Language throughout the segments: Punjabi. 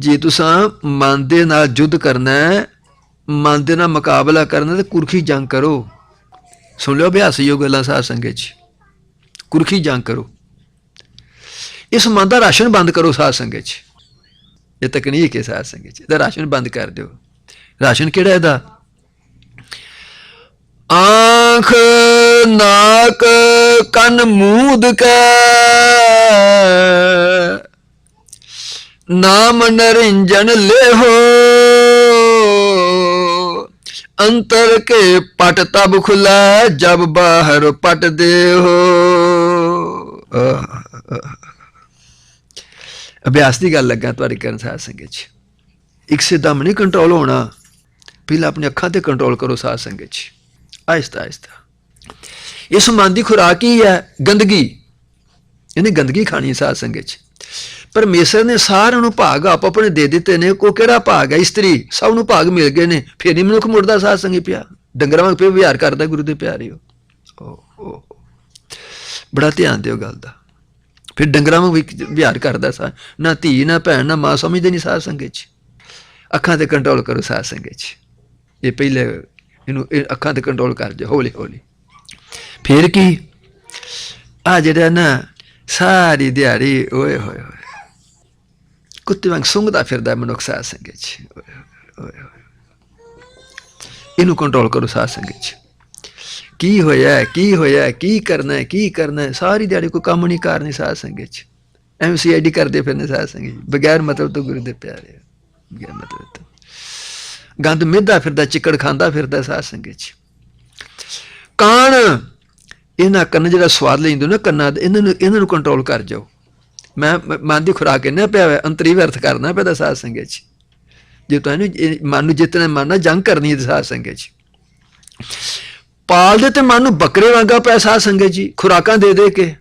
ਜੇ ਤੁਸੀਂ ਮਨ ਦੇ ਨਾਲ ਯੁੱਧ ਕਰਨਾ ਹੈ, ਮਨ ਦੇ ਨਾਲ ਮੁਕਾਬਲਾ ਕਰਨਾ ਤੇ ਕੁਰਖੀ ਜੰਗ ਕਰੋ। ਸੁਣ ਲਿਓ ਅਭਿਆਸ ਯੋਗ ਗੱਲਾਂ ਸਾਧ ਸੰਗਤ ਚ। ਕੁਰਖੀ ਜੰਗ ਕਰੋ। ਇਸ ਮਨ ਦਾ ਰਾਸ਼ਨ ਬੰਦ ਕਰੋ ਸਾਧ ਸੰਗਤ ਚ। ਇਹ ਤਕਨੀਕ ਹੈ ਸਾਧ ਸੰਗਤ ਚ। ਇਹਦਾ ਰਾਸ਼ਨ ਬੰਦ ਕਰ ਦਿਓ। ਰਾਸ਼ਨ ਕਿਹੜਾ ਇਹਦਾ? ਆਂਖ, ਨਾਕ, ਕੰਨ, ਮੂੰਹ ਕੇ ਨਾਮ ਨਰਿੰਜਨ ਲੇਹੋ। ਅੰਤਰ ਕੇ ਪਟ ਤਬ ਖੁਲਾ, ਜਬ ਬਾਹਰ ਪਟ ਦੇਹੋ। ਅਭਿਆਸ ਦੀ ਗੱਲ ਲੱਗਾ ਤੁਹਾਡੀ ਕਰਨ ਸਾਧ ਸੰਗਤ ਚ। ਇੱਕ ਸਿੱਧਮ ਨਹੀਂ ਕੰਟਰੋਲ ਹੋਣਾ, ਪਹਿਲਾਂ ਆਪਣੀ ਅੱਖਾਂ ਤੇ ਕੰਟਰੋਲ ਕਰੋ ਸਾਧ ਸੰਗਤ ਚ। ਆਹਿਸਤਾ ਆਹਿਸਤਾ। ਇਸ ਮਨ ਦੀ ਖੁਰਾਕ ਹੀ ਹੈ ਗੰਦਗੀ। ਇਹਨੇ ਗੰਦਗੀ ਖਾਣੀ ਹੈ ਸਾਧ ਸੰਗਤ ਚ। ਪਰਮੇਸ਼ਰ ਨੇ ਸਾਰਿਆਂ ਨੂੰ ਭਾਗ ਆਪ ਆਪਣੇ ਦੇ ਦਿੱਤੇ ਨੇ। ਕੋ ਕਿਹੜਾ ਭਾਗ ਹੈ? ਇਸਤਰੀ ਸਭ ਨੂੰ ਭਾਗ ਮਿਲ ਗਏ ਨੇ। ਫਿਰ ਹੀ ਮਨੁੱਖ ਮੁੜਦਾ ਸਾਧ ਸੰਗੀ ਪਿਆ। ਡੰਗਰਾਂ ਵਾਂਗ ਪਿਆ ਵਿਹਾਰ ਕਰਦਾ ਗੁਰੂ ਦੇ ਪਿਆਰਿਓ। ਓ ਓ ਬੜਾ ਧਿਆਨ ਦਿਓ ਗੱਲ ਦਾ। ਫਿਰ ਡੰਗਰਾਂ ਵਾਂਗ ਵੀ ਵਿਹਾਰ ਕਰਦਾ ਸਾ ਨਾ ਧੀ, ਨਾ ਭੈਣ, ਨਾ ਮਾਂ ਸਮਝਦੇ ਨਹੀਂ ਸਾਧ ਸੰਗਤ ਚ। ਅੱਖਾਂ ਤੇ ਕੰਟਰੋਲ ਕਰੋ ਸਾਧ ਸੰਗਤ ਚ। ਇਹ ਪਹਿਲੇ ਇਹਨੂੰ ਇਹ ਅੱਖਾਂ ਤੇ ਕੰਟਰੋਲ ਕਰ ਜਾ ਹੌਲੀ ਹੌਲੀ। ਫਿਰ ਕੀ? ਆ ਜਿਹੜਾ ਨਾ ਸਾਰੀ ਦਿਹਾੜੀ, ਓਏ, ਹੋਏ ਹੋਏ। ਕੁੱਤੇ ਵਾਂਗ ਸੁੰਘਦਾ ਫਿਰਦਾ ਮਨੁੱਖ ਸਾਧ ਸੰਗਤ ਚ ਇਹਨੂੰ ਕੰਟਰੋਲ ਕਰੋ ਸਾਧ ਸੰਗਤ ਚ ਕੀ ਹੋਇਆ ਕੀ ਹੋਇਆ ਕੀ ਕਰਨਾ ਹੈ ਕੀ ਕਰਨਾ ਹੈ ਸਾਰੀ ਦਿਹਾੜੀ ਕੋਈ ਕੰਮ ਨਹੀਂ ਕਰਨੀ ਸਾਧ ਸੰਗਤ ਚ ਐਮਸੀਆਈਡੀ ਕਰਦੇ ਫਿਰਨੇ ਸਾਧ ਸੰਗਤ ਚ ਬਗੈਰ ਮਤਲਬ ਤੋਂ ਗੁਰੂ ਦੇ ਪਿਆਰੇ ਬਗੈਰ ਮਤਲਬ ਤੋਂ ਗੰਦ ਮਿਹਦਾ ਫਿਰਦਾ ਚਿੱਕੜ ਖਾਂਦਾ ਫਿਰਦਾ ਸਾਧ ਸੰਗਤ ਚ ਕਾਣ ਇਹਨਾਂ ਕੰਨ ਜਿਹੜਾ ਸਵਾਦ ਲੈਂਦੇ ਨਾ ਕੰਨਾਂ ਦੇ ਇਹਨਾਂ ਨੂੰ ਇਹਨਾਂ ਨੂੰ ਕੰਟਰੋਲ ਕਰ ਜਾਓ ਮੈਂ ਮਨ ਦੀ ਖੁਰਾਕ ਇਹਨਾਂ ਪਿਆ ਹੋਇਆ, ਅੰਤਰੀ ਵਿਅਰਥ ਕਰਨਾ ਪੈਦਾ ਸਾਧ ਸੰਗਤ ਚ। ਜੇ ਤੁਹਾਨੂੰ ਇਹ ਮਨ ਨੂੰ ਜਿੱਤਣਾ, ਮਨ ਜੰਗ ਕਰਨੀ ਹੈ ਸਾਧ ਸੰਗਤ ਚ। ਪਾਲਦੇ ਤੇ ਮਨ ਨੂੰ ਬੱਕਰੇ ਵਾਂਗਾ ਪਿਆ ਸਾਧ ਸੰਗਤ ਜੀ ਖੁਰਾਕਾਂ ਦੇ ਦੇ ਕੇ।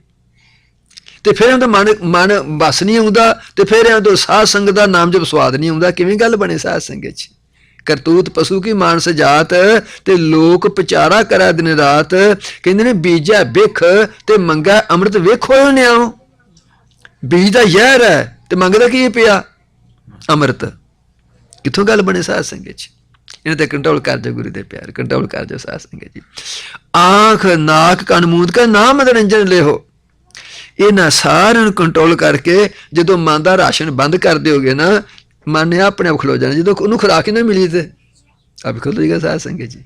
ਤੇ ਫਿਰ ਉਹਦਾ ਮਨ ਮਨ ਬਸ ਨਹੀਂ ਆਉਂਦਾ, ਤੇ ਫਿਰ ਇਹਦਾ ਸਾਧ ਸੰਗਤ ਦਾ ਨਾਮ ਜਬ ਸਵਾਦ ਨਹੀਂ ਆਉਂਦਾ। ਕਿਵੇਂ ਗੱਲ ਬਣੇ ਸਾਧ ਸੰਗਤ ਚ? ਕਰਤੂਤ ਪਸ਼ੂ ਕੀ ਮਾਨਸ ਜਾਤ, ਤੇ ਲੋਕ ਪਚਾਰਾ ਕਰਾ ਦਿਨ ਰਾਤ। ਕਹਿੰਦੇ ਨੇ, ਬੀਜਾ ਬਿਖ ਤੇ ਮੰਗਾ ਅੰਮ੍ਰਿਤ ਵੇਖੋ ਨਿਆਓ ਬੀਜ ਦਾ ਜ਼ਹਿਰ ਹੈ ਤੇ ਮੰਗਦਾ ਕੀ ਪਿਆ? ਅੰਮ੍ਰਿਤ। ਕਿੱਥੋਂ ਗੱਲ ਬਣੇ ਸਾਧ ਸੰਗਤ ਚ? ਇਹਨਾਂ ਤੇ ਕੰਟਰੋਲ ਕਰ ਜਾ ਗੁਰੂ ਦੇ ਪਿਆਰ ਕੰਟਰੋਲ ਕਰ ਜਾ ਸਾਧ ਸੰਗਤ ਜੀ। ਆਂਖ, ਨਾਕ, ਕੰਨ, ਮੂੰਹ, ਕਾ ਨਾਮ ਮਨੋਰੰਜਨ ਲਿਓ। ਇਹਨਾਂ ਸਾਰਿਆਂ ਨੂੰ ਕੰਟਰੋਲ ਕਰਕੇ ਜਦੋਂ ਮਨ ਦਾ ਰਾਸ਼ਨ ਬੰਦ ਕਰ ਦਿਓਗੇ ਨਾ, ਮਨ ਨੇ ਆਪਣੇ ਆਪ ਖਲੋ ਜਾਣਾ, ਜਦੋਂ ਉਹਨੂੰ ਖੁਰਾਕ ਹੀ ਨਾ ਮਿਲੀ ਤੇ। ਆਪ ਖੁੱਲ ਜਾਏਗਾ ਸਾਧ ਸੰਗਤ ਜੀ।